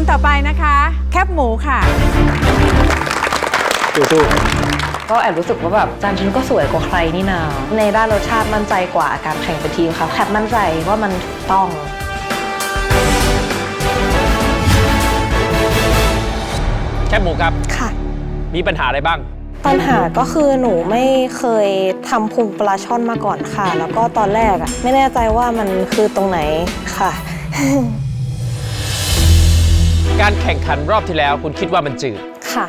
คนต่อไปนะคะ แคบหมูค่ะสู้ก็แอบรู้สึกว่าแบบจานฉันก็สวยกว่าใครนี่นา ในด้านรสชาติมั่นใจกว่าการแข่งเป็นทีมค่ะแคบมั่นใจว่ามันถูกต้องแคบหมูครับ ค่ะ มีปัญหาอะไรบ้าง ปัญหาก็คือหนูไม่เคยทำพุงปลาช่อนมาก่อนค่ะ แล้วก็ตอนแรกอะไม่แน่ใจว่ามันคือตรงไหนค่ะ การแข่งขันรอบที่แล้วคุณคิดว่ามันจืด ค่ะ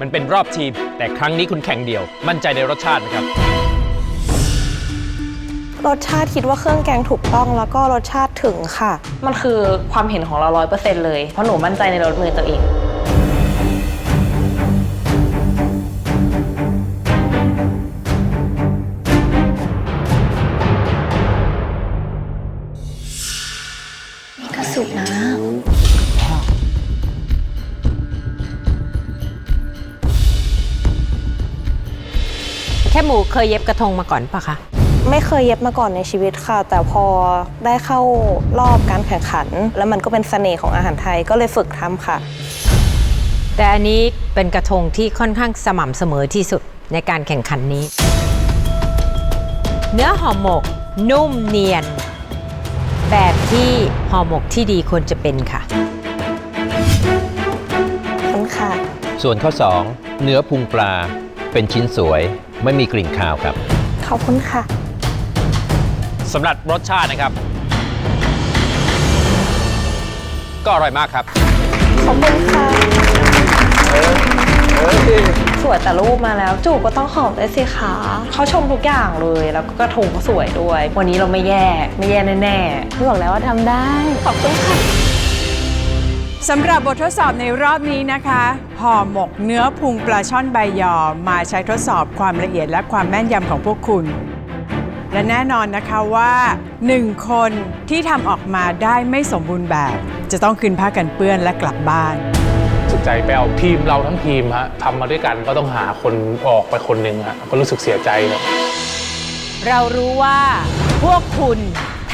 มันเป็นรอบทีม แต่ครั้งนี้คุณแข่งเดียว มั่นใจในรสชาติไหมครับ รสชาติคิดว่าเครื่องแกงถูกต้องแล้วก็รสชาติถึงค่ะ มันคือความเห็นของเราร้อยเปอร์เซ็นต์เลย เพราะหนูมั่นใจในรสมือตัวเอง นี่ก็สุกนะ บหมูเคยเย็บกระทงมาก่อนปะคะ ไม่เคยเย็บมาก่อนในชีวิตค่ะ แต่พอได้เข้ารอบการแข่งขัน แล้วมันก็เป็นเสน่ห์ของอาหารไทยก็เลยฝึกทำค่ะ แต่อันนี้เป็นกระทงที่ค่อนข้างสม่ำเสมอที่สุดในการแข่งขันนี้ เนื้อห่อหมก นุ่มเนียน แบบที่ห่อหมกที่ดีควรจะเป็นค่ะ ขอบคุณค่ะ ส่วนข้อ 2 เนื้อพุงปลาเป็นชิ้นสวย ไม่มีกลิ่นคาวครับ ขอบคุณค่ะ สำหรับรสชาตินะครับ ก็อร่อยมากครับ ขอบคุณค่ะสวยแต่รูปมาแล้ว จูบก็ต้องหอมด้วยสิคะเขาชมทุกอย่างเลย แล้วก็กระทงก็สวยด้วย วันนี้เราไม่แย่ ไม่แย่แน่ๆพี่บอกแล้วว่าทำได้ ขอบคุณค่ะ สำหรับบททดสอบในรอบนี้นะคะห่อหมกเนื้อพุงปลาช่อนใบยอมาใช้ทดสอบความละเอียดและความแม่นยำของพวกคุณ และแน่นอนนะคะว่าหนึ่งคนที่ทำออกมาได้ไม่สมบูรณ์แบบ จะต้องคืนผ้ากันเปื้อนและกลับบ้านสุดใจไปเอาทีมเราทั้งทีมฮะทำมาด้วยกันก็ต้องหาคนออกไปคนหนึ่งฮะก็รู้สึกเสียใจครับเรารู้ว่าพวกคุณ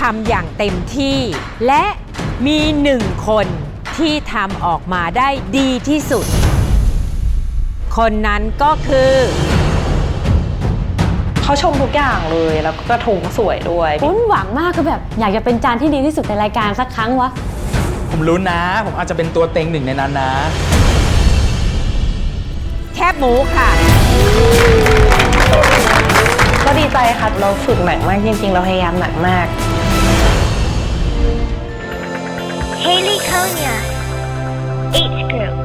ทำอย่างเต็มที่ และมีหนึ่งคน ที่ทำออกมาได้ดีที่สุด คนนั้นก็คือ เขาชมทุกอย่างเลยแล้วก็กระทงก็สวยด้วยวุ้นหวังมากคือแบบ อยากจะเป็นจานที่ดีที่สุดในรายการสักครั้งวะ ผมรู้นะ ผมอาจจะเป็นตัวเต็งหนึ่งในนั้นนะ แคบหมูค่ะ ก็ดีใจค่ะเราฝึกหนักมากจริงๆ เราพยายามหนักมาก Haley Konya, H group.